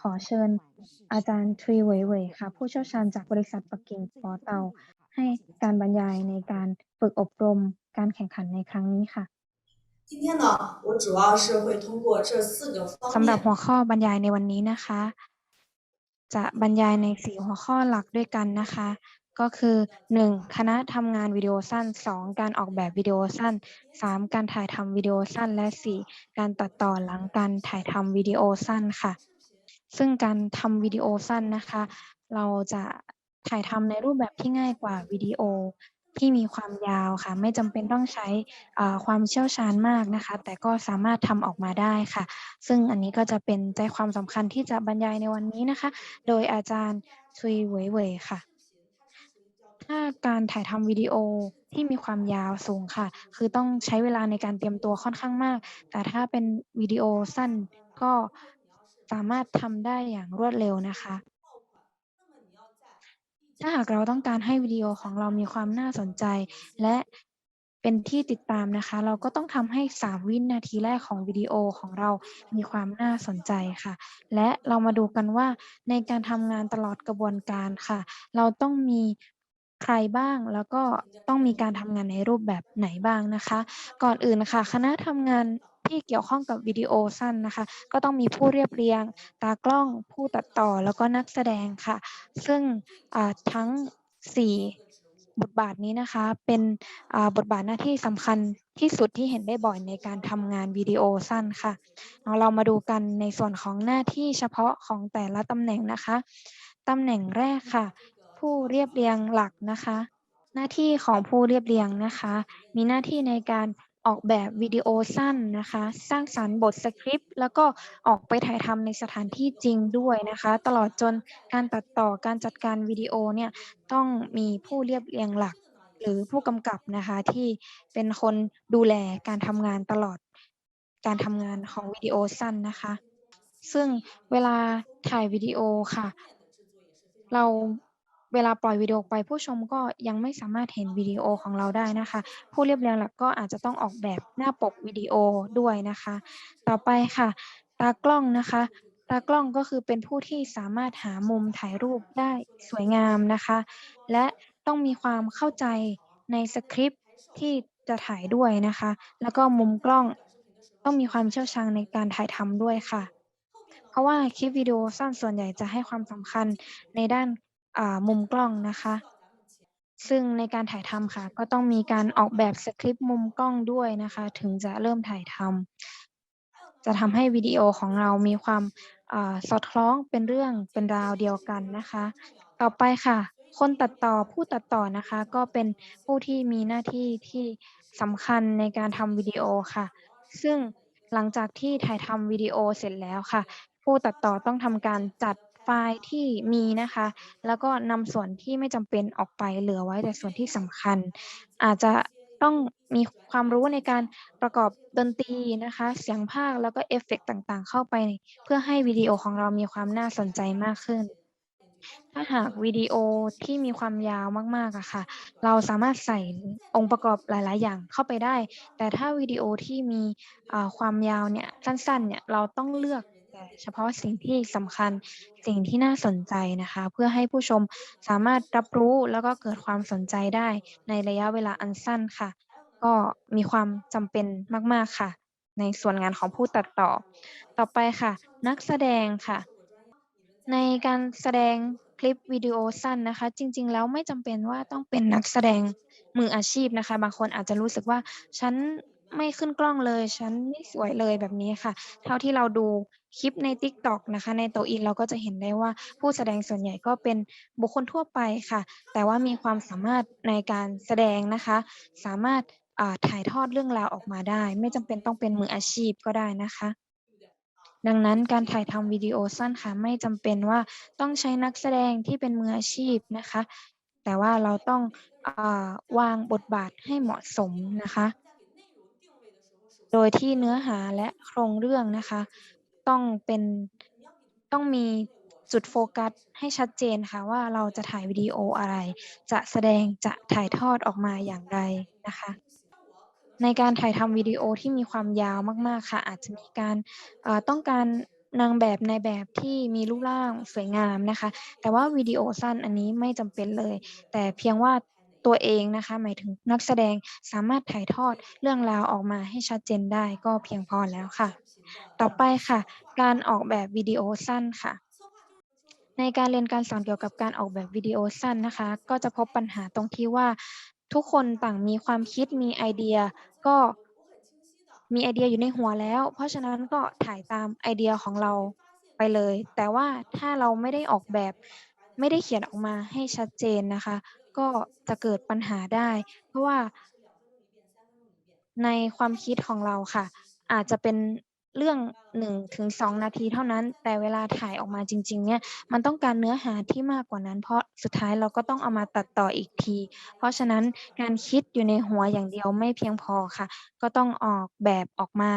ขอเชิญอาจารย์ทรีเวยเวยค่ะ ผู้เชี่ยวชาญจากบริษัทปักกิ่งปอเตา ให้การบรรยายในการฝึกอบรมการแข่งขันในครั้งนี้ค่ะสำหรับหัวข้อบรรยายในวันนี้นะคะ จะบรรยายในสี่หัวข้อหลักด้วยกันนะคะ ก็คือ 1. คณะทำงานวิดีโอสั้น 2. การออกแบบวิดีโอสั้น 3. การถ่ายทำวิดีโอสั้น และ 4. การตัดต่อหลังการถ่ายทำวิดีโอสั้นค่ะ ซึ่งการทำวิดีโอสั้นนะคะ เราจะถ่ายทำในรูปแบบที่ง่ายกว่าวิดีโอที่มีความยาวค่ะ ไม่จำเป็นต้องใช้ความเชี่ยวชาญมากนะคะ แต่ก็สามารถทำออกมาได้ค่ะ ซึ่งอันนี้ก็จะเป็นใจความสำคัญที่จะบรรยายในวันนี้นะคะ โดยอาจารย์ชุยเหวยเหวยค่ะ ถ้าการถ่ายทำวิดีโอที่มีความยาวสูงค่ะ คือต้องใช้เวลาในการเตรียมตัวค่อนข้างมาก แต่ถ้าเป็นวิดีโอสั้นก็ สามารถทำได้อย่างรวดเร็วนะคะ ถ้าหากเราต้องการให้วิดีโอของเรามีความน่าสนใจ และเป็นที่ติดตามนะคะ เราก็ต้องทำให้ 3 วินาทีแรกของวิดีโอของเรามีความน่าสนใจค่ะ และเรามาดูกันว่าในการทำงานตลอดกระบวนการค่ะ เราต้องมีใครบ้างแล้วก็ต้องมีการทำงานในรูปแบบไหนบ้างนะคะ ก่อนอื่นค่ะ คณะทำงาน ที่เกี่ยวข้องกับวิดีโอสั้นนะคะ ก็ต้องมีผู้เรียบเรียง ตากล้อง ผู้ตัดต่อแล้วก็นักแสดงค่ะ ซึ่งทั้ง 4 บทบาทนี้นะคะ เป็นบทบาทหน้าที่สำคัญที่สุดที่เห็นได้บ่อยในการทำงานวิดีโอสั้นค่ะเอาเรามาดูกันในส่วนของหน้าที่เฉพาะของแต่ละตำแหน่งนะคะตำแหน่งแรกค่ะ ผู้เรียบเรียงหลักนะคะ หน้าที่ของผู้เรียบเรียงนะคะ มีหน้าที่ในการ ออกแบบวิดีโอสั้นนะคะ สร้างสรรค์บทสคริปต์ แล้วก็ออกไปถ่ายทำในสถานที่จริงด้วยนะคะ ตลอดจนการตัดต่อการจัดการวิดีโอเนี่ยต้องมีผู้เรียบเรียงหลัก หรือผู้กำกับนะคะที่เป็นคนดูแลการทำงานตลอดการทำงานของวิดีโอสั้นนะคะ ซึ่งเวลาถ่ายวิดีโอค่ะ เรา เวลาปล่อยวิดีโอไปผู้ชมก็ยังไม่สามารถเห็นวิดีโอของเราได้นะคะ ผู้เรียบเรียงหลักก็อาจจะต้องออกแบบหน้าปกวิดีโอด้วยนะคะ ต่อไปค่ะ ตากล้องนะคะตากล้องก็คือเป็นผู้ที่สามารถหามุมถ่ายรูปได้สวยงามนะคะ และต้องมีความเข้าใจในสคริปที่จะถ่ายด้วยนะคะ แล้วก็มุมกล้องต้องมีความเชี่ยวชาญในการถ่ายทำด้วยค่ะ เพราะว่าคลิปวิดีโอสั้นส่วนใหญ่จะให้ความสำคัญในด้าน อ่ามุมกล้องนะคะ ซึ่งในการถ่ายทำค่ะ ก็ต้องมีการออกแบบสคริปต์มุมกล้องด้วยนะคะ ถึงจะเริ่มถ่ายทำจะทำให้วิดีโอของเรามีความอาสอดคล้องเป็นเรื่องเป็นราวเดียวกันนะคะ ต่อไปค่ะ คนตัดต่อผู้ตัดต่อนะคะ ก็เป็นผู้ที่มีหน้าที่ที่สำคัญในการทำวิดีโอค่ะ ซึ่งหลังจากที่ถ่ายทำวิดีโอเสร็จแล้วค่ะ ผู้ตัดต่อต้องทำการจัด ไฟล์ที่มีนะคะ แล้วก็นำส่วนที่ไม่จำเป็นออกไปเหลือไว้แต่ส่วนที่สำคัญ อาจจะต้องมีความรู้ในการประกอบดนตรีนะคะ เสียงพากย์แล้วก็เอฟเฟกต์ต่างๆ เข้าไป เพื่อให้วิดีโอของเรามีความน่าสนใจมากขึ้น ถ้าหากวิดีโอที่มีความยาวมากๆอะค่ะ เราสามารถใส่องค์ประกอบหลาย ๆ อย่างเข้าไปได้ แต่ถ้าวิดีโอที่มีความยาวเนี่ยสั้น ๆ เนี่ยเราต้องเลือก เฉพาะสิ่งที่สำคัญสิ่งที่น่าสนใจนะคะ เพื่อให้ผู้ชมสามารถรับรู้แล้วก็เกิดความสนใจได้ในระยะเวลาอันสั้นค่ะ ก็มีความจำเป็นมาก ๆ ค่ะ ในส่วนงานของผู้ตัดต่อ ต่อไปค่ะ นักแสดงค่ะ ในการแสดงคลิปวิดีโอสั้นนะคะ จริง ๆ แล้วไม่จำเป็นว่าต้องเป็นนักแสดงมืออาชีพนะคะ บางคนอาจจะรู้สึกว่าฉัน ไม่ขึ้นกล้องเลย ฉันไม่สวยเลยแบบนี้ค่ะ เท่าที่เราดูคลิปใน TikTok นะคะ ใน Douyin เราก็จะเห็นได้ว่าผู้แสดงส่วนใหญ่ก็เป็นบุคคลทั่วไปค่ะ แต่ว่ามีความสามารถในการแสดงนะคะ สามารถอ่าถ่ายทอดเรื่องราวออกมาได้ ไม่จำเป็นต้องเป็นมืออาชีพก็ได้นะคะดังนั้นการถ่ายทำวิดีโอสั้นค่ะไม่จำเป็นว่าต้องใช้นักแสดงที่เป็นมืออาชีพนะคะ แต่ว่าเราต้องอ่าวางบทบาทให้เหมาะสมนะคะ โดยที่เนื้อหาและโครงเรื่องนะคะ ต้องเป็นต้องมีจุดโฟกัสให้ชัดเจนค่ะว่าเราจะถ่ายวิดีโออะไร จะแสดงจะถ่ายทอดออกมาอย่างไรนะคะ ในการถ่ายทำวิดีโอที่มีความยาวมาก ๆ ค่ะ อาจจะมีการต้องการนางแบบในแบบที่มีรูปร่างสวยงามนะคะ แต่ว่าวิดีโอสั้นอันนี้ไม่จำเป็นเลย แต่เพียงว่า ตัวเองนะคะ หมายถึงนักแสดงสามารถถ่ายทอดเรื่องราวออกมาให้ชัดเจนได้ก็เพียงพอแล้วค่ะ ต่อไปค่ะ การออกแบบวิดีโอสั้นค่ะในการเรียนการสอนเกี่ยวกับการออกแบบวิดีโอสั้นนะคะ ก็จะพบปัญหาตรงที่ว่า ทุกคนต่างมีความคิดมีไอเดีย ก็มีไอเดียอยู่ในหัวแล้ว เพราะฉะนั้นก็ถ่ายตามไอเดียของเราไปเลย แต่ว่าถ้าเราไม่ได้ออกแบบ ไม่ได้เขียนออกมาให้ชัดเจนนะคะ ก็จะเกิดปัญหาได้ เพราะว่าในความคิดของเราค่ะ อาจจะเป็นเรื่อง1-2นาทีเท่านั้น แต่เวลาถ่ายออกมาจริง ๆ เนี่ย มันต้องการเนื้อหาที่มากกว่านั้น เพราะสุดท้ายเราก็ต้องเอามาตัดต่ออีกที เพราะฉะนั้นการคิดอยู่ในหัวอย่างเดียวไม่เพียงพอค่ะ ก็ต้องออกแบบออกมา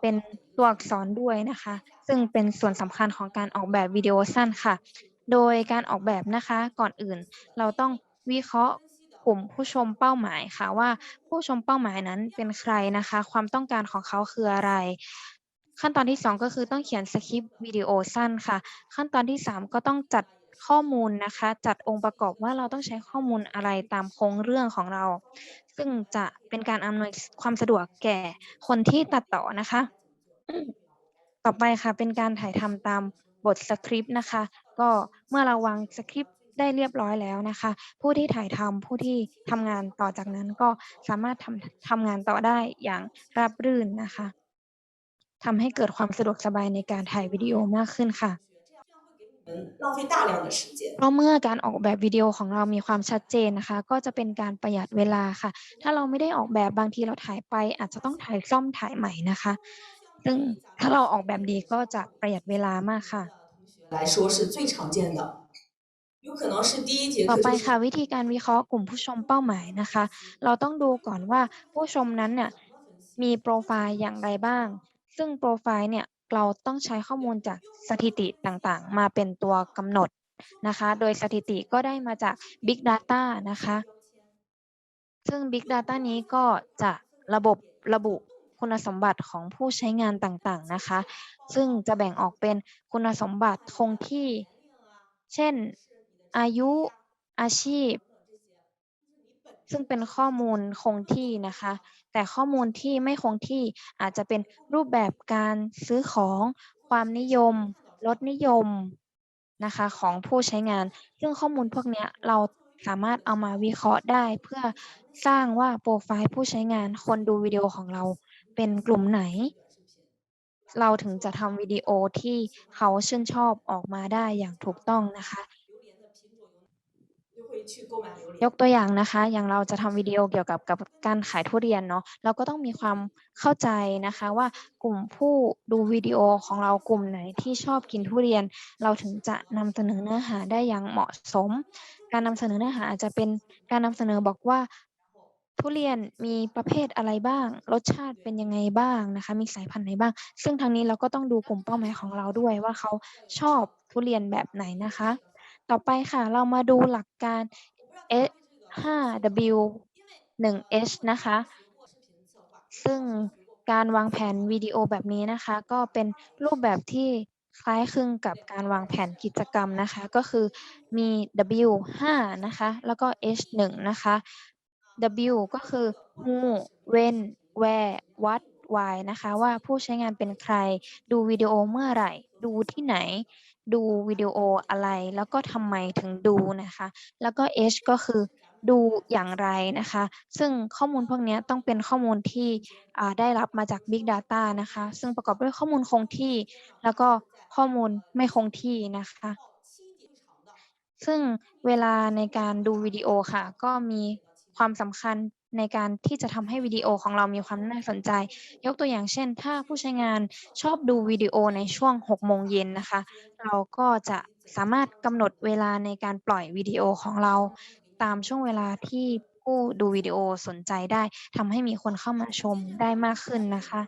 เป็นตัวอักษรด้วยนะคะ ซึ่งเป็นส่วนสำคัญของการออกแบบวิดีโอสั้นค่ะ โดยการออกแบบนะคะ ก่อนอื่นเราต้อง วิเคราะห์กลุ่มผู้ชมเป้าหมายค่ะว่าผู้ชมเป้าหมายนั้นเป็นใครนะคะ ความต้องการของเขาคืออะไร ขั้นตอนที่ 2 ก็คือต้องเขียนสกริปต์วิดีโอสั้นค่ะ ขั้นตอนที่ 3 ก็ต้องจัดข้อมูลนะคะ จัดองค์ประกอบว่าเราต้องใช้ข้อมูลอะไรตามโครงเรื่องของเรา ซึ่งจะเป็นการอำนวยความสะดวกแก่คนที่ตัดต่อนะคะ ต่อไปค่ะเป็นการถ่ายทำตามบทสกริปต์นะคะ ก็เมื่อเราวางสกริปต์ ได้เรียบร้อยแล้วนะคะ ผู้ที่ถ่ายทำ ผู้ที่ทำงานต่อจากนั้น ก็สามารถทำ ทำงานต่อได้อย่างราบรื่นนะคะ ทำให้เกิดความสะดวกสบายในการถ่ายวิดีโอมากขึ้นค่ะ 浪费大量的时间。 เพราะเมื่อการออกแบบวิดีโอของเรามีความชัดเจนนะคะ ก็จะเป็นการประหยัดเวลาค่ะ ถ้าเราไม่ได้ออกแบบบางทีเราถ่ายไป อาจจะต้องถ่ายซ่อมถ่ายใหม่นะคะ ซึ่งถ้าเราออกแบบดีก็จะประหยัดเวลามากค่ะ 来说是最常见的，有可能是第一节 ต่อไปค่ะวิธีการวิเคราะห์กลุ่มผู้ชมเป้าหมายนะคะ เราต้องดูก่อนว่าผู้ชมนั้นเนี่ยมีโปรไฟล์อย่างไรบ้าง ซึ่งโปรไฟล์เนี่ยเราต้องใช้ข้อมูลจากสถิติต่างๆ มาเป็นตัวกำหนดนะคะ โดยสถิติก็ได้มาจาก Big Data นะคะ ซึ่ง Big Data นี้ก็จะระบบระบุคุณสมบัติของผู้ใช้งานต่างๆนะคะ ซึ่งจะแบ่งออกเป็นคุณสมบัติคงที่ เช่น อายุ อาชีพ ซึ่งเป็นข้อมูลคงที่นะคะ แต่ข้อมูลที่ไม่คงที่อาจจะเป็นรูปแบบการซื้อของ ความนิยม ลดนิยมนะคะของผู้ใช้งาน ซึ่งข้อมูลพวกนี้เราสามารถเอามาวิเคราะห์ได้เพื่อสร้างว่าโปรไฟล์ผู้ใช้งานคนดูวิดีโอของเราเป็นกลุ่มไหน เราถึงจะทำวิดีโอที่เขาชื่นชอบออกมาได้อย่างถูกต้องนะคะ ยกตัวอย่างนะคะ อย่างเราจะทำวิดีโอเกี่ยวกับกับการขายทุเรียนเนาะ เราก็ต้องมีความเข้าใจนะคะว่ากลุ่มผู้ดูวิดีโอของเรากลุ่มไหนที่ชอบกินทุเรียน เราถึงจะนำเสนอเนื้อหาได้อย่างเหมาะสม การนำเสนอเนื้อหาอาจจะเป็นการนำเสนอบอกว่าทุเรียนมีประเภทอะไรบ้าง รสชาติเป็นยังไงบ้างนะคะ มีสายพันธุ์ไหนบ้าง ซึ่งทางนี้เราก็ต้องดูกลุ่มเป้าหมายของเราด้วยว่าเขาชอบทุเรียนแบบไหนนะคะ ต่อไปค่ะเรามาดูหลักการ S 5 W 1 H นะคะ ซึ่งการวางแผนวิดีโอแบบนี้นะคะ ก็เป็นรูปแบบที่คล้ายคลึงกับการวางแผนกิจกรรมนะคะ ก็คือมี W 5นะคะ แล้วก็ H 1นะคะ W ก็คือ Who When Where What Why นะคะ ว่าผู้ใช้งานเป็นใคร ดูวิดีโอเมื่อไหร่ ดูที่ไหน ดูวิดีโออะไร แล้วก็ทำไมถึงดูนะคะ แล้วก็ H ก็คือดูอย่างไรนะคะ ซึ่งข้อมูลพวกนี้ต้องเป็นข้อมูลที่ได้รับมาจาก Big Data นะคะ ซึ่งประกอบด้วยข้อมูลคงที่ แล้วก็ข้อมูลไม่คงที่นะคะ ซึ่งเวลาในการดูวิดีโอค่ะ ก็มีความสำคัญ ในการที่จะทำให้วิดีโอของเรามีความน่าสนใจ ยกตัวอย่างเช่น ถ้าผู้ใช้งานชอบดูวิดีโอในช่วง 6 โมงเย็นนะคะ เราก็จะสามารถกำหนดเวลาในการปล่อยวิดีโอของเรา ตามช่วงเวลาที่ผู้ดูวิดีโอสนใจได้ทำให้มีคนเข้ามาชมได้มากขึ้นนะคะ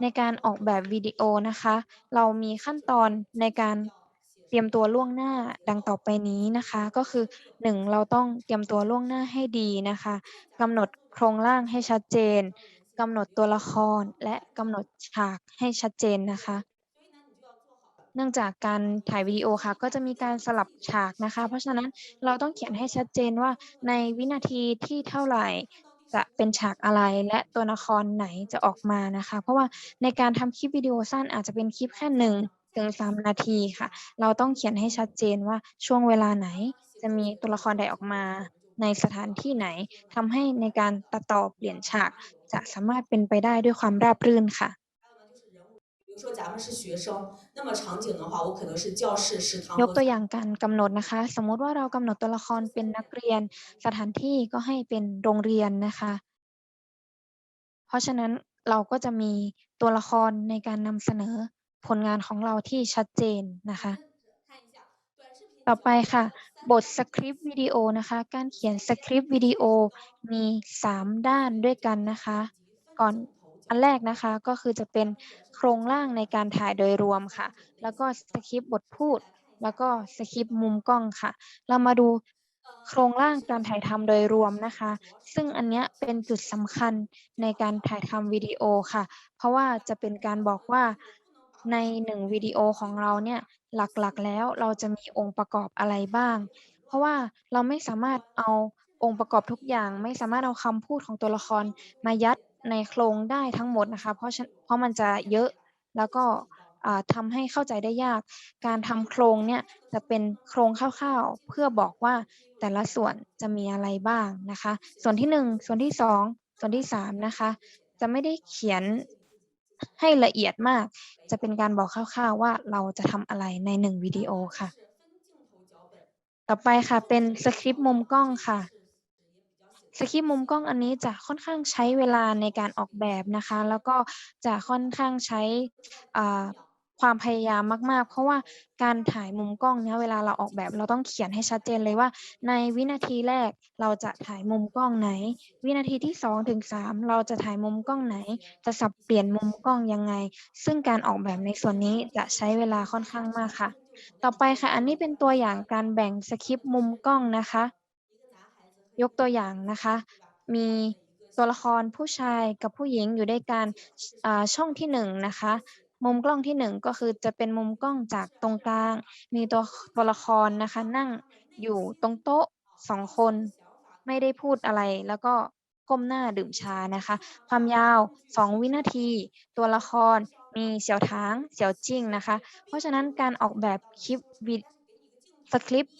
ในการออกแบบวิดีโอนะคะ เรามีขั้นตอนในการ รียมตัวล่วงหน้าดังต่อไปนี้นะคะ ก็คือ 1 เราต้องเตรียมตัวล่วงหน้าให้ดีนะคะกำหนดโครงร่างให้ชัดเจนกำหนดตัวละครและกำหนดฉากให้ชัดเจนนะคะ เนื่องจากการถ่ายวิดีโอค่ะ ก็จะมีการสลับฉากนะคะ เพราะฉะนั้นเราต้องเขียนให้ชัดเจนว่าในวินาทีที่เท่าไหร่จะเป็นฉากอะไรและตัวละครไหนจะออกมานะคะ เพราะว่าในการทำคลิปวิดีโอสั้นอาจจะเป็นคลิปแค่หนึ่ง เกินสามนาทีค่ะ เราต้องเขียนให้ชัดเจนว่าช่วงเวลาไหน จะมีตัวละครใดออกมาในสถานที่ไหนทำให้ในการตัดต่อเปลี่ยนฉาก จะสามารถเป็นไปได้ด้วยความราบรื่นค่ะยกตัวอย่างการกำหนดนะคะ สมมติว่าเรากำหนดตัวละครเป็นนักเรียน สถานที่ก็ให้เป็นโรงเรียนนะคะ เพราะฉะนั้นเราก็จะมีตัวละครในการนำเสนอ ผลงานของเราที่ชัดเจนนะคะ ต่อไปค่ะ บทสคริปต์วิดีโอนะคะ การเขียนสคริปต์วิดีโอมี 3 ด้านด้วยกันนะคะ ก่อนอันแรกนะคะก็คือจะเป็นโครงร่างในการถ่ายโดยรวมค่ะ แล้วก็สคริปต์บทพูด แล้วก็สคริปต์มุมกล้องค่ะ เรามาดูโครงร่างการถ่ายทำโดยรวมนะคะ ซึ่งอันเนี้ยเป็นจุดสำคัญในการถ่ายทำวิดีโอค่ะ เพราะว่าจะเป็นการบอกว่า ใน1วิดีโอของเราเนี่ยหลักๆแล้วเราจะมีองค์ประกอบอะไรบ้าง เพราะว่าเราไม่สามารถเอาองค์ประกอบทุกอย่าง ไม่สามารถเอาคำพูดของตัวละครมายัดในโครงได้ทั้งหมดนะคะ เพราะเพราะมันจะเยอะแล้วก็ทำให้เข้าใจได้ยาก การทำโครงเนี่ยจะเป็นโครงคร่าวๆ เพื่อบอกว่าแต่ละส่วนจะมีอะไรบ้างนะคะ ส่วนที่ 1 ส่วนที่ 2 ส่วนที่3นะคะ จะไม่ได้เขียน ให้ละเอียดมาก จะเป็นการบอกคร่าวๆว่าเราจะทำอะไรในหนึ่งวิดีโอค่ะ ต่อไปค่ะเป็นสคริปต์มุมกล้องค่ะสคริปต์มุมกล้องอันนี้จะค่อนข้างใช้เวลาในการออกแบบนะคะ แล้วก็จะค่อนข้างใช้อ่า ความพยายามมาก ๆ เพราะว่าการถ่ายมุมกล้องเนี่ยเวลาเราออกแบบเราต้องเขียนให้ชัดเจนเลยว่า ในวินาทีแรกเราจะถ่ายมุมกล้องไหน วินาทีที่2-3เราจะถ่ายมุมกล้องไหน จะสับเปลี่ยนมุมกล้องยังไง ซึ่งการออกแบบในส่วนนี้จะใช้เวลาค่อนข้างมากค่ะ ต่อไปค่ะ อันนี้เป็นตัวอย่างการแบ่งสคริปต์มุมกล้องนะคะ ยกตัวอย่างนะคะ มีตัวละครผู้ชายกับผู้หญิงอยู่ด้วยกันชอ่าช่องที่1นะคะ มุมกล้องที่1ก็คือจะเป็นมุมกล้องจากตรงกลาง มีตัวตัวละครนะคะ นั่งอยู่ตรงโต๊ะ2คน ไม่ได้พูดอะไร แล้วก็ก้มหน้าดื่มชานะคะ ความยาว 2 วินาที ตัวละครมีเสี่ยวถางเสี่ยวจิ้งนะคะ เพราะฉะนั้นการออกแบบคลิปวิดสคริปต์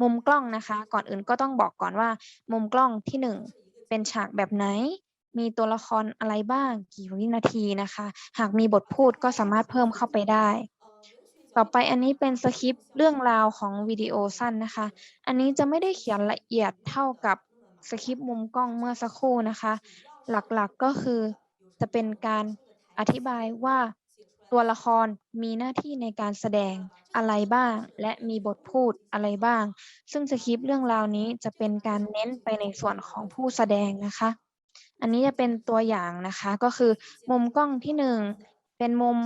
มุมกล้องนะคะ ก่อนอื่นก็ต้องบอกก่อนว่า มุมกล้องที่ 1 เป็นฉากแบบไหน มีตัวละครอะไรบ้าง กี่วินาทีนะคะ หากมีบทพูดก็สามารถเพิ่มเข้าไปได้ ต่อไปอันนี้เป็นสคริปต์เรื่องราวของวิดีโอสั้นนะคะ อันนี้จะไม่ได้เขียนละเอียดเท่ากับสคริปต์มุมกล้องเมื่อสักครู่นะคะ หลักๆก็คือจะเป็นการอธิบายว่าตัวละครมีหน้าที่ในการแสดงอะไรบ้าง และมีบทพูดอะไรบ้าง ซึ่งสคริปต์เรื่องราวนี้จะเป็นการเน้นไปในส่วนของผู้แสดงนะคะ อันนี้จะเป็นตัวอย่างนะคะก็คือมุมกล้องที่1เป็นมุม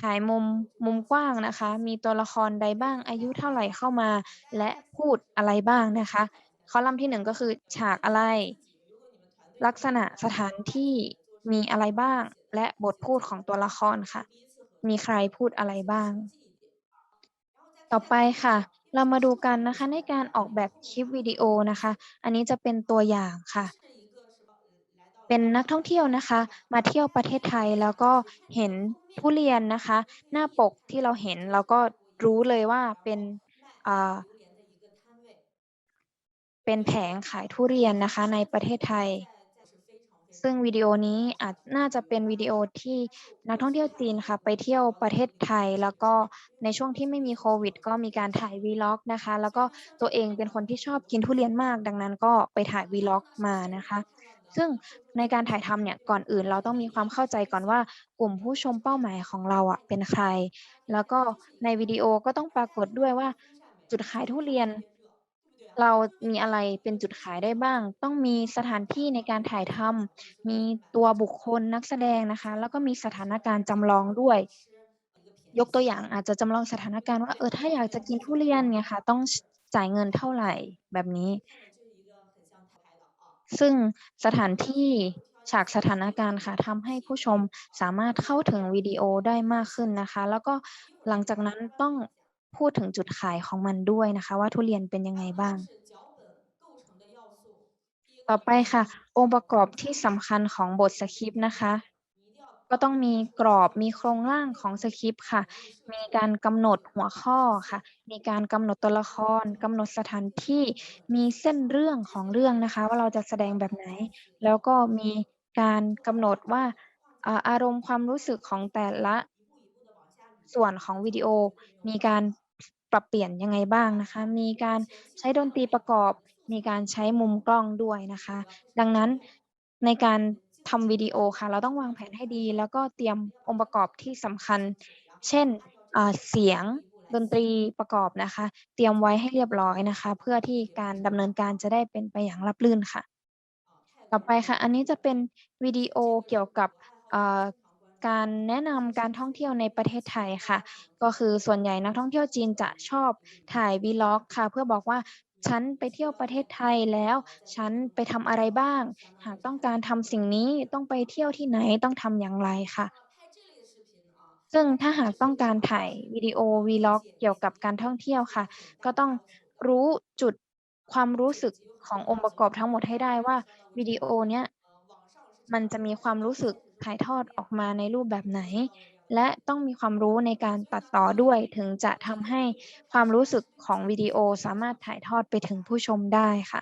ถ่ายมุมมุมกว้างนะคะ มีตัวละครใดบ้างอายุเท่าไหร่เข้ามา และพูดอะไรบ้างนะคะ คอลัมน์ที่1ก็คือฉากอะไร ลักษณะสถานที่มีอะไรบ้าง และบทพูดของตัวละครค่ะ มีใครพูดอะไรบ้าง ต่อไปค่ะ เรามาดูกันนะคะในการออกแบบคลิปวิดีโอนะคะ อันนี้จะเป็นตัวอย่างค่ะ เป็นนักท่องเที่ยวนะคะ มาเที่ยวประเทศไทยแล้วก็เห็นทุเรียนนะคะ หน้าปกที่เราเห็นเราก็รู้เลยว่าเป็นเป็นแผงขายทุเรียนนะคะในประเทศไทย ซึ่งวิดีโอนี้อาจน่าจะเป็นวิดีโอที่นักท่องเที่ยวจีนค่ะ ไปเที่ยวประเทศไทย แล้วก็ในช่วงที่ไม่มีโควิด ก็มีการถ่าย Vlog นะคะ แล้วก็ตัวเองเป็นคนที่ชอบกินทุเรียนมาก ดังนั้นก็ไปถ่าย Vlog มานะคะ ซึ่งในการถ่ายทำเนี่ยก่อนอื่นเราต้องมีความเข้าใจก่อนว่ากลุ่มผู้ชมเป้าหมายของเราอะเป็นใคร แล้วก็ในวิดีโอก็ต้องปรากฏด้วยว่า จุดขายทุเรียน เรามีอะไรเป็นจุดขายได้บ้าง ต้องมีสถานที่ในการถ่ายทำมีตัวบุคคลนักแสดงนะคะ แล้วก็มีสถานการณ์จำลองด้วยยกตัวอย่างอาจจะจำลองสถานการณ์ว่าเออถ้าอยากจะกินทุเรียนเนี่ยค่ะ ต้องจ่ายเงินเท่าไหร่แบบนี้ ซึ่งสถานที่ฉากสถานการณ์ค่ะทำให้ผู้ชมสามารถเข้าถึงวิดีโอได้มากขึ้นนะคะ แล้วก็หลังจากนั้นต้องพูดถึงจุดขายของมันด้วยนะคะ ว่าทุเรียนเป็นยังไงบ้าง ต่อไปค่ะ องค์ประกอบที่สำคัญของบทสคริปต์นะคะ ก็ต้องมีกรอบมีโครงร่างของสคริปต์ค่ะ มีการกำหนดหัวข้อค่ะ มีการกำหนดตัวละครกำหนดสถานที่ มีเส้นเรื่องของเรื่องนะคะ ว่าเราจะแสดงแบบไหน แล้วก็มีการกำหนดว่าอารมณ์ความรู้สึกของแต่ละส่วนของวิดีโอ มีการปรับเปลี่ยนยังไงบ้างนะคะ มีการใช้ดนตรีประกอบ มีการใช้มุมกล้องด้วยนะคะ ดังนั้นในการ ทำวิดีโอค่ะ เราต้องวางแผนให้ดี แล้วก็เตรียมองค์ประกอบที่สำคัญ เช่นเสียงดนตรีประกอบนะคะ เตรียมไว้ให้เรียบร้อยนะคะ เพื่อที่การดำเนินการจะได้เป็นไปอย่างราบรื่นค่ะ ต่อไปค่ะ อันนี้จะเป็นวิดีโอเกี่ยวกับการแนะนำการท่องเที่ยวในประเทศไทยค่ะ ก็คือส่วนใหญ่นักท่องเที่ยวจีนจะชอบถ่าย Vlog ค่ะ เพื่อบอกว่า ฉันไปเที่ยวประเทศไทยแล้ว ฉันไปทำอะไรบ้าง หากต้องการทำสิ่งนี้ต้องไปเที่ยวที่ไหนต้องทำอย่างไรค่ะ ซึ่งถ้าหากต้องการถ่ายวิดีโอ Vlog เกี่ยวกับการท่องเที่ยวค่ะ ก็ต้องรู้จุดความรู้สึกขององค์ประกอบทั้งหมดให้ได้ว่าวิดีโอเนี้ยมันจะมีความรู้สึกถ่ายทอดออกมาในรูปแบบไหน และต้องมีความรู้ในการตัดต่อด้วย ถึงจะทำให้ความรู้สึกของวิดีโอสามารถถ่ายทอดไปถึงผู้ชมได้ค่ะ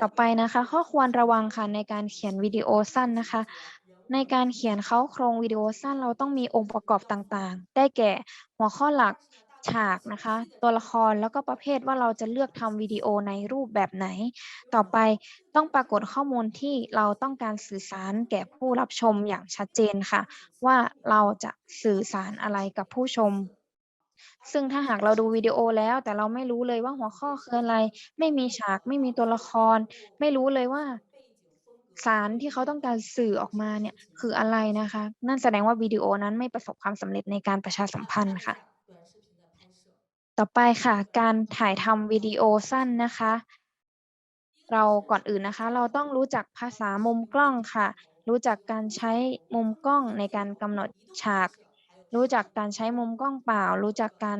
ต่อไปนะคะ ข้อควรระวังค่ะในการเขียนวิดีโอสั้นนะคะ ในการเขียนเค้าโครงวิดีโอสั้นเราต้องมีองค์ประกอบต่างๆ ได้แก่หัวข้อหลัก ฉากนะคะ ตัวละครแล้วก็ประเภทว่าเราจะเลือกทำวิดีโอในรูปแบบไหน ต่อไปต้องปรากฏข้อมูลที่เราต้องการสื่อสารแก่ผู้รับชมอย่างชัดเจนค่ะ ว่าเราจะสื่อสารอะไรกับผู้ชม ซึ่งถ้าหากเราดูวิดีโอแล้ว แต่เราไม่รู้เลยว่าหัวข้อคืออะไร ไม่มีฉากไม่มีตัวละคร ไม่รู้เลยว่าสารที่เขาต้องการสื่อออกมาเนี่ยคืออะไรนะคะ นั่นแสดงว่าวิดีโอนั้นไม่ประสบความสำเร็จในการประชาสัมพันธ์ค่ะ ต่อไปค่ะ การถ่ายทำวิดีโอสั้นนะคะ เราก่อนอื่นนะคะ เราต้องรู้จักภาษามุมกล้องค่ะ รู้จักการใช้มุมกล้องในการกำหนดฉาก รู้จักการใช้มุมกล้องเปล่า รู้จักการ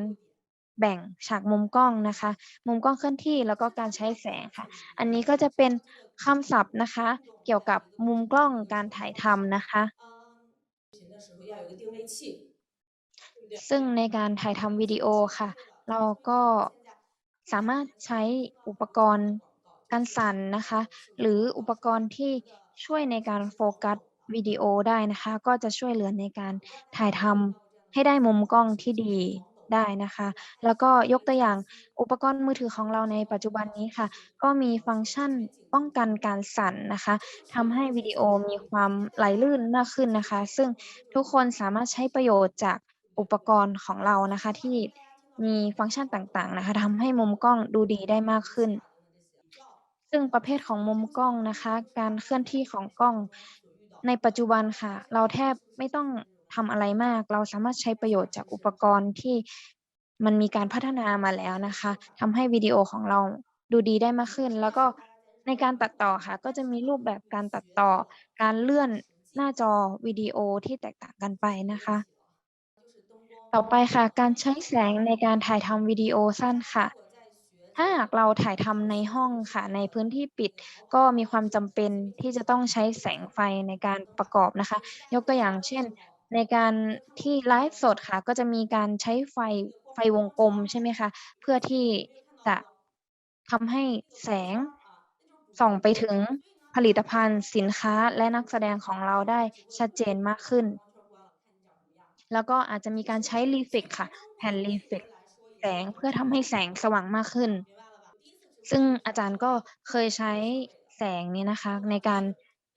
แบ่งฉากมุมกล้องนะคะ มุมกล้องเคลื่อนที่แล้วก็การใช้แสงค่ะ อันนี้ก็จะเป็นคำศัพท์นะคะ เกี่ยวกับมุมกล้องการถ่ายทำนะคะ ซึ่งในการถ่ายทำวิดีโอค่ะ เราก็สามารถใช้อุปกรณ์กันสั่นนะคะ หรืออุปกรณ์ที่ช่วยในการโฟกัสวิดีโอได้นะคะ ก็จะช่วยเหลือในการถ่ายทำให้ได้มุมกล้องที่ดีได้นะคะ แล้วก็ยกตัวอย่างอุปกรณ์มือถือของเราในปัจจุบันนี้ค่ะ ก็มีฟังก์ชันป้องกันการสั่นนะคะทำให้วิดีโอมีความไหลลื่นมากขึ้นนะคะ ซึ่งทุกคนสามารถใช้ประโยชน์จากอุปกรณ์ของเรานะคะที่ มีฟังก์ชันต่างๆนะคะทำให้มุมกล้องดูดีได้มากขึ้น ซึ่งประเภทของมุมกล้องนะคะ การเคลื่อนที่ของกล้อง ในปัจจุบันค่ะ เราแทบไม่ต้องทำอะไรมาก เราสามารถใช้ประโยชน์จากอุปกรณ์ที่มันมีการพัฒนามาแล้วนะคะทำให้วิดีโอของเราดูดีได้มากขึ้น แล้วก็ในการตัดต่อค่ะ ก็จะมีรูปแบบการตัดต่อ การเลื่อนหน้าจอวิดีโอที่แตกต่างกันไปนะคะ ต่อไปค่ะ การใช้แสงในการถ่ายทำวิดีโอสั้นค่ะ ถ้าหากเราถ่ายทำในห้องค่ะ ในพื้นที่ปิดก็มีความจำเป็นที่จะต้องใช้แสงไฟในการประกอบนะคะ ยกตัวอย่างเช่น ในการที่ไลฟ์สดค่ะ ก็จะมีการใช้ไฟไฟวงกลมใช่ไหมคะ เพื่อที่จะทำให้แสงส่องไปถึงผลิตภัณฑ์สินค้าและนักแสดงของเราได้ชัดเจนมากขึ้น แล้วก็อาจจะมีการใช้รีเฟกค่ะ แผ่นรีเฟกแสงเพื่อทำให้แสงสว่างมากขึ้น ซึ่งอาจารย์ก็เคยใช้แสงนี้นะคะ ในการ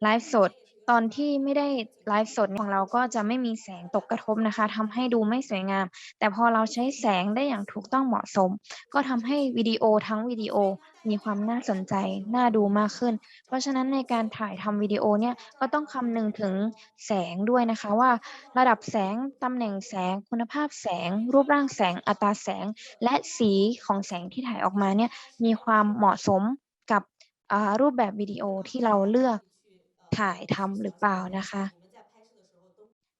ไลฟ์สด ตอนที่ไม่ได้ไลฟ์สดของเราก็จะไม่มีแสงตกกระทบนะคะทำให้ดูไม่สวยงาม แต่พอเราใช้แสงได้อย่างถูกต้องเหมาะสม ก็ทำให้วิดีโอทั้งวิดีโอมีความน่าสนใจ น่าดูมากขึ้น เพราะฉะนั้นในการถ่ายทำวิดีโอเนี่ยก็ต้องคำนึงถึงแสงด้วยนะคะว่า ระดับแสงตำแหน่งแสง คุณภาพแสง รูปร่างแสง อัตราแสง และสีของแสงที่ถ่ายออกมาเนี่ยมีความเหมาะสมกับรูปแบบวิดีโอที่เราเลือก ถ่ายทำหรือเปล่านะคะ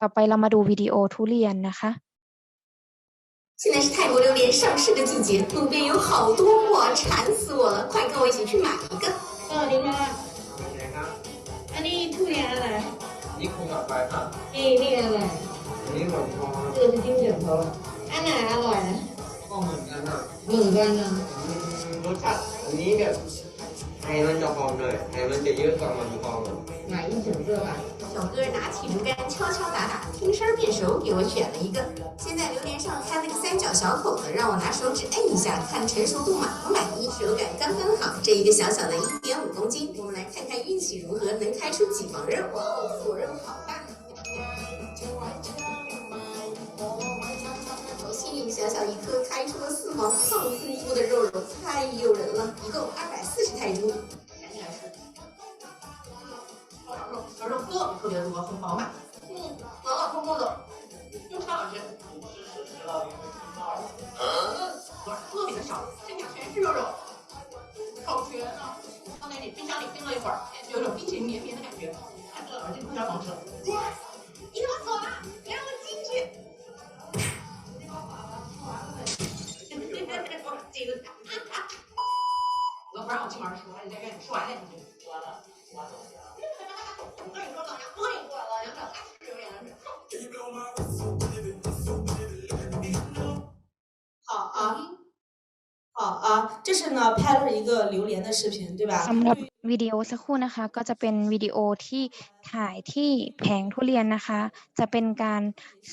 ต่อไปเรามาดูวิดีโอทุเรียนนะคะ 现在是泰国榴莲上市的季节，路边有好多哇，馋死我了！快跟我一起去买一个。 สวัสดีค่ะ อันนี้ทุเรียนอะไร นี่คงกับไปครับ นี่นี่อะไร อันนี้หมอนทองครับ เออเป็นจิ้มเดือดเขาอันไหนอร่อยนะ ก็เหมือนกันครับ เหมือนกันนะ อืมรสชาติอันนี้แบบไข่มันจะหอมหน่อยไข่มันจะเยอะกว่าหมอนทอง อะ买一整个吧小哥拿起竹竿敲敲打打，听声儿辨熟，给我选了一个。现在榴莲上开了个三角小口子，让我拿手指摁一下，看成熟度满不满意。手感刚刚好，这一个小小的一点五公斤，我们来看看运气如何，能开出几房肉？哇哦，果肉好大！好幸运，小小一颗开出了四房，胖乎乎的肉肉，太诱人了，一共二百四十泰铢。肉特别特别多很饱满。嗯软软糯糯的。嗯 ดีโอสักครู่นะคะ ก็จะเป็นวิดีโอที่ถ่ายที่แผงทุเรียนนะคะ จะเป็นการ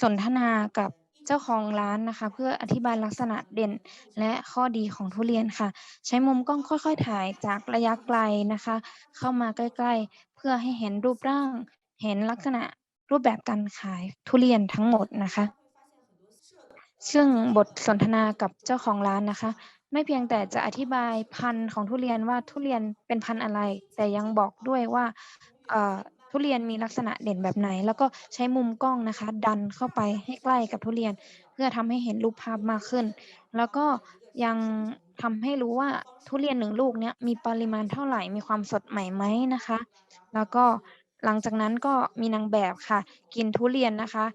สนทนากับเจ้าของร้านนะคะ เพื่ออธิบายลักษณะเด่นและข้อดีของทุเรียนค่ะ ใช้มุมกล้องค่อย ๆ ถ่ายจากระยะไกลนะคะ เข้ามาใกล้ ๆ เพื่อให้เห็นรูปร่าง เห็นลักษณะรูปแบบการขายทุเรียนทั้งหมดนะคะ ซึ่งบทสนทนากับเจ้าของร้านนะคะ ไม่เพียงแต่จะอธิบายพันธุ์ของทุเรียนว่าทุเรียนเป็นพันธุ์อะไร แต่ยังบอกด้วยว่าทุเรียนมีลักษณะเด่นแบบไหน แล้วก็ใช้มุมกล้องนะคะ ดันเข้าไปให้ใกล้กับทุเรียน เพื่อทำให้เห็นรูปภาพมากขึ้น แล้วก็ยังทำให้รู้ว่าทุเรียนหนึ่งลูกเนี้ยมีปริมาณเท่าไหร่มีความสดใหม่ไหมนะคะ แล้วก็หลังจากนั้นก็มีนางแบบค่ะ กินทุเรียนนะคะ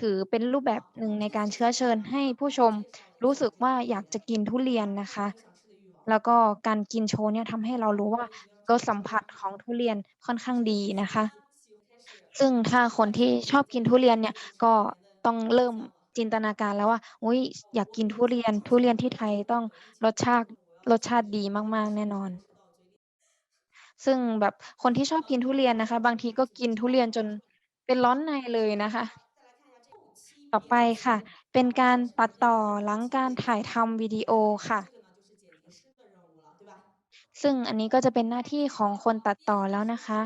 ถือเป็นรูปแบบหนึ่งในการเชื้อเชิญให้ผู้ชม รู้สึกว่าอยากจะกินทุเรียนนะคะ แล้วก็การกินโชว์เนี่ยทำให้เรารู้ว่ารสสัมผัสของทุเรียนค่อนข้างดีนะคะ ซึ่งถ้าคนที่ชอบกินทุเรียนเนี่ยก็ต้องเริ่มจินตนาการแล้วว่าอุ้ยอยากกินทุเรียนทุเรียนที่ไทยต้องรสชาติรสชาติดีมากๆ แน่นอน ซึ่งแบบคนที่ชอบกินทุเรียนนะคะ บางทีก็กินทุเรียนจนเป็นร้อนในเลยนะคะ ต่อไปค่ะ เป็นการตัดต่อหลังการถ่ายทำวิดีโอค่ะ ซึ่งอันนี้ก็จะเป็นหน้าที่ของคนตัดต่อแล้วนะคะ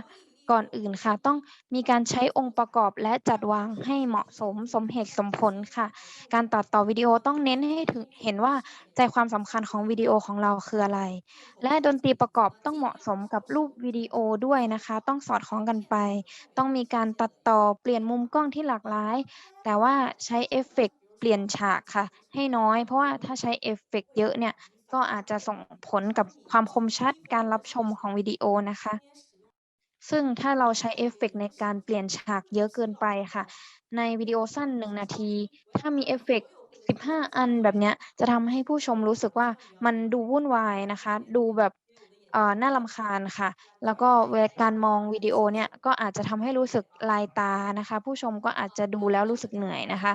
ก่อนอื่นค่ะ ต้องมีการใช้องค์ประกอบและจัดวางให้เหมาะสมสมเหตุสมผลค่ะ การตัดต่อวิดีโอต้องเน้นให้ถึงเห็นว่าใจความสำคัญของวิดีโอของเราคืออะไร และดนตรีประกอบต้องเหมาะสมกับรูปวิดีโอด้วยนะคะ ต้องสอดคล้องกันไป ต้องมีการตัดต่อเปลี่ยนมุมกล้องที่หลากหลาย แต่ว่าใช้เอฟเฟกต์เปลี่ยนฉากค่ะ ให้น้อย เพราะว่าถ้าใช้เอฟเฟกต์เยอะเนี่ยก็อาจจะส่งผลกับความคมชัดการรับชมของวิดีโอนะคะ ซึ่งถ้าเราใช้เอฟเฟกต์ในการเปลี่ยนฉากเยอะเกินไปค่ะ ในวิดีโอสั้น1นาที ถ้ามีเอฟเฟกต์15อันแบบเนี้ยจะทำให้ผู้ชมรู้สึกว่ามันดูวุ่นวายนะคะ ดูแบบอ่อน่ารำคาญค่ะ แล้วก็เวลาการมองวิดีโอเนี่ยก็อาจจะทำให้รู้สึกลายตานะคะ ผู้ชมก็อาจจะดูแล้วรู้สึกเหนื่อยนะคะ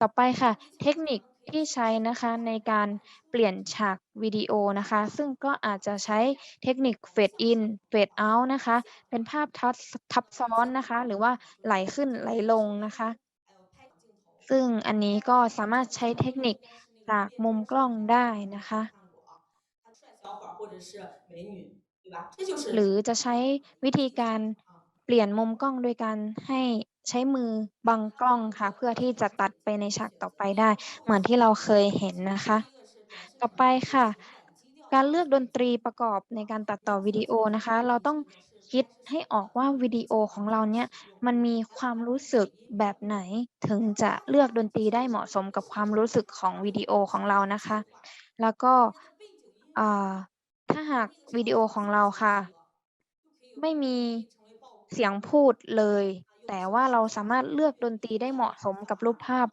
ต่อไปค่ะ เทคนิค ที่ใช้นะคะในการเปลี่ยนฉากวิดีโอนะคะ ซึ่งก็อาจจะใช้เทคนิคเฟดอินเฟดเอาท์นะคะ เป็นภาพทับทับซ้อนนะคะ หรือว่าไหลขึ้นไหลลงนะคะ ซึ่งอันนี้ก็สามารถใช้เทคนิคจากมุมกล้องได้นะคะ หรือจะใช้วิธีการเปลี่ยนมุมกล้องโดยการให้ ใช้มือบังกล้องค่ะ เพื่อที่จะตัดไปในฉากต่อไปได้ เหมือนที่เราเคยเห็นนะคะ ต่อไปค่ะ การเลือกดนตรีประกอบในการตัดต่อวิดีโอนะคะ เราต้องคิดให้ออกว่าวิดีโอของเราเนี่ยมันมีความรู้สึกแบบไหน ถึงจะเลือกดนตรีได้เหมาะสมกับความรู้สึกของวิดีโอของเรานะคะ แล้วก็ถ้าหากวิดีโอของเราค่ะ ไม่มีเสียงพูดเลย แต่ว่าเราสามารถเลือกดนตรีได้เหมาะสมกับรูปภาพ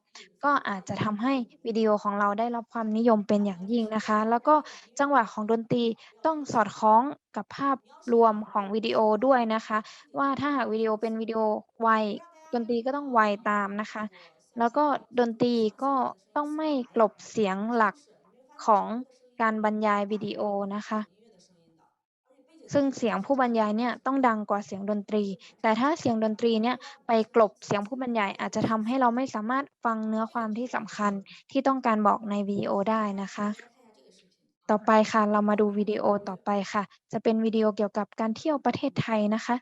ก็อาจจะทำให้วิดีโอของเราได้รับความนิยมเป็นอย่างยิ่งนะคะ แล้วก็จังหวะของดนตรีต้องสอดคล้องกับภาพรวมของวิดีโอด้วยนะคะ ว่าถ้าหากวิดีโอเป็นวิดีโอไวดนตรีก็ต้องไวตามนะคะ แล้วก็ดนตรีก็ต้องไม่กลบเสียงหลักของการบรรยายวิดีโอนะคะ ซึ่งเสียงผู้บรรยายเนี่ยต้องดังกว่าเสียงดนตรี แต่ถ้าเสียงดนตรีเนี่ยไปกลบเสียงผู้บรรยายอาจจะทำให้เราไม่สามารถฟังเนื้อความที่สำคัญที่ต้องการบอกในวิดีโอได้นะคะ ต่อไปค่ะเรามาดูวิดีโอต่อไปค่ะ จะเป็นวิดีโอเกี่ยวกับการเที่ยวประเทศไทยนะคะ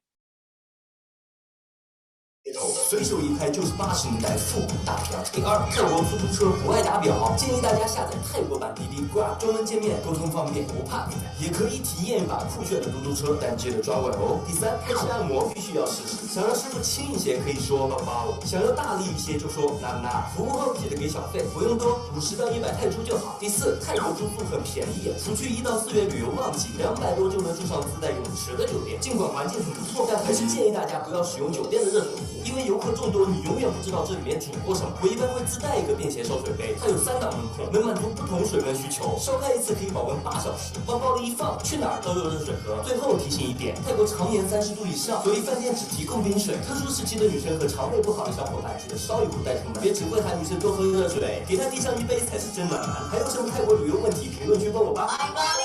随手一拍就是八十年代复古大片。第二，泰国出租车不爱打表，建议大家下载泰国版滴滴 Grab，专门界面，沟通方便，不怕等待，也可以体验一把酷炫的出租车，但记得抓稳哦。第三，泰式按摩必须要试试，想让师傅轻一些可以说宝宝，想要大力一些就说娜娜。服务后记得给小费，不用多，五十到一百泰铢就好。第四，泰国住宿很便宜，除去一到四月旅游旺季，两百多就能住上自带泳池的酒店。尽管环境很不错，但还是建议大家不要使用酒店的热水壶，因为游客众多，你永远不知道这里面煮过什么。我一般会自带一个便携烧水杯，它有三档温控，能满足不同水温需求。烧开一次可以保温八小时，往包里一放，去哪儿都有热水喝。最后提醒一点，泰国常年三十度以上，所以饭店只提供冰水。特殊时期的女生和肠胃不好的小伙伴，记得烧一壶带出门，别只会喊女生多喝热水，给她递上一杯才是真暖男。还有什么泰国旅游问题，评论区问我吧。拜拜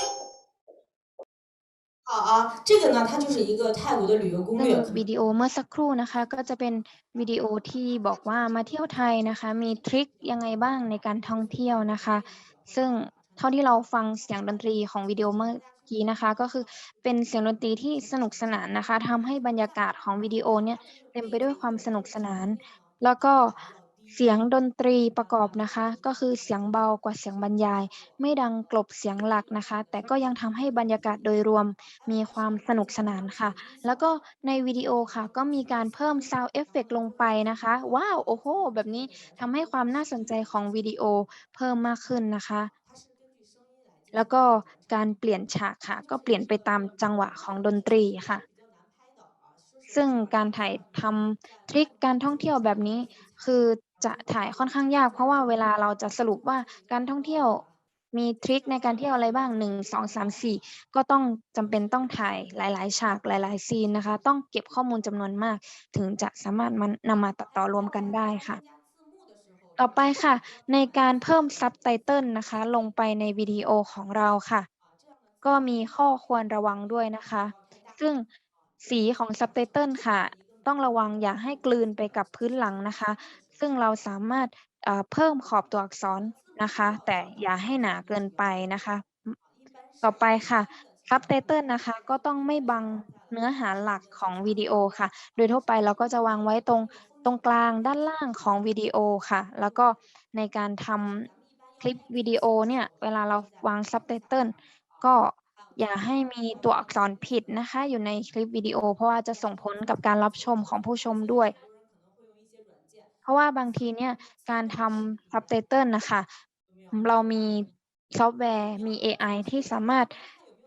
好啊，这个呢，它就是一个泰国的旅游攻 ซึ่ง 略。 วิดีโอเมื่อสักครู่นะคะ ก็จะเป็นวิดีโอที่บอกว่ามาเที่ยวไทยนะคะ มีทริคยังไงบ้างในการท่องเที่ยวนะคะ ซึ่งเท่าที่เราฟังเสียงดนตรีของวิดีโอเมื่อกี้นะคะ ก็คือเป็นเสียงดนตรีที่สนุกสนานนะคะทำให้บรรยากาศของวิดีโอเนี่ยเต็มไปด้วยความสนุกสนาน แล้วก็ เสียงดนตรีประกอบนะคะ ก็คือเสียงเบากว่าเสียงบรรยาย ไม่ดังกลบเสียงหลักนะคะ แต่ก็ยังทำให้บรรยากาศโดยรวมมีความสนุกสนานค่ะ แล้วก็ในวิดีโอค่ะ ก็มีการเพิ่ม sound effect ลงไปนะคะ ว้าว โอ้โห แบบนี้ทำให้ความน่าสนใจของวิดีโอเพิ่มมากขึ้นนะคะ แล้วก็การเปลี่ยนฉากค่ะ ก็เปลี่ยนไปตามจังหวะของดนตรีค่ะ ซึ่งการถ่ายทำทริคการท่องเที่ยวแบบนี้ คือจะถ่ายค่อนข้างยาก เพราะว่าเวลาเราจะสรุปว่าการท่องเที่ยวมีทริคในการเที่ยวอะไรบ้าง1 2 3 4ก็ต้องจำเป็นต้องถ่ายหลาย ๆ ฉากหลาย ๆ ซีนนะคะ ต้องเก็บข้อมูลจำนวนมาก ถึงจะสามารถมันนำมาตัดต่อรวมกันได้ค่ะ ต่อไปค่ะ ในการเพิ่มซับไตเติลนะคะ ลงไปในวิดีโอของเราค่ะ ก็มีข้อควรระวังด้วยนะคะ ซึ่ง สีของซับไตเติลค่ะ ต้องระวังอย่าให้กลืนไปกับพื้นหลังนะคะ ซึ่งเราสามารถเพิ่มขอบตัวอักษรนะคะ แต่อย่าให้หนาเกินไปนะคะ ต่อไปค่ะซับไตเติลนะคะ ก็ต้องไม่บังเนื้อหาหลักของวิดีโอค่ะ โดยทั่วไปเราก็จะวางไว้ตรงตรงกลางด้านล่างของวิดีโอค่ะ แล้วก็ในการทำคลิปวิดีโอเนี่ย เวลาเราวางซับไตเติลก็ อย่าให้มีตัวอักษรผิดนะคะ อยู่ในคลิปวิดีโอ เพราะว่าจะส่งผลกับการรับชมของผู้ชมด้วย เพราะว่าบางทีเนี่ยการทำซับไตเติลนะคะ เรามีซอฟต์แวร์มี AI ที่สามารถ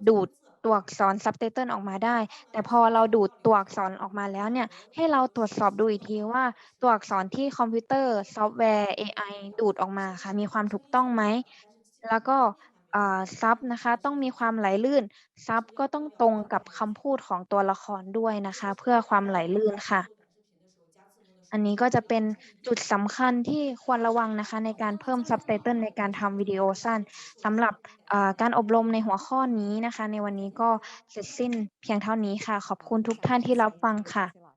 ดูดตัวอักษรซับไตเติลออกมาได้ แต่พอเราดูดตัวอักษรออกมาแล้วเนี่ย ให้เราตรวจสอบดูอีกทีว่าตัวอักษรที่คอมพิวเตอร์ซอฟต์แวร์ AI ดูดออกมาค่ะ มีความถูกต้องไหม แล้วก็ ซับนะคะต้องมีความไหลลื่นซับก็ต้องตรงกับคำพูดของตัวละครด้วยนะคะ เพื่อความไหลลื่นค่ะ อันนี้ก็จะเป็นจุดสำคัญที่ควรระวังนะคะ ในการเพิ่มซับไตเติลในการทำวิดีโอสั้นสำหรับการอบรมในหัวข้อนี้นะคะ ในวันนี้ก็เสร็จสิ้นเพียงเท่านี้ค่ะ ขอบคุณทุกท่านที่รับฟังค่ะ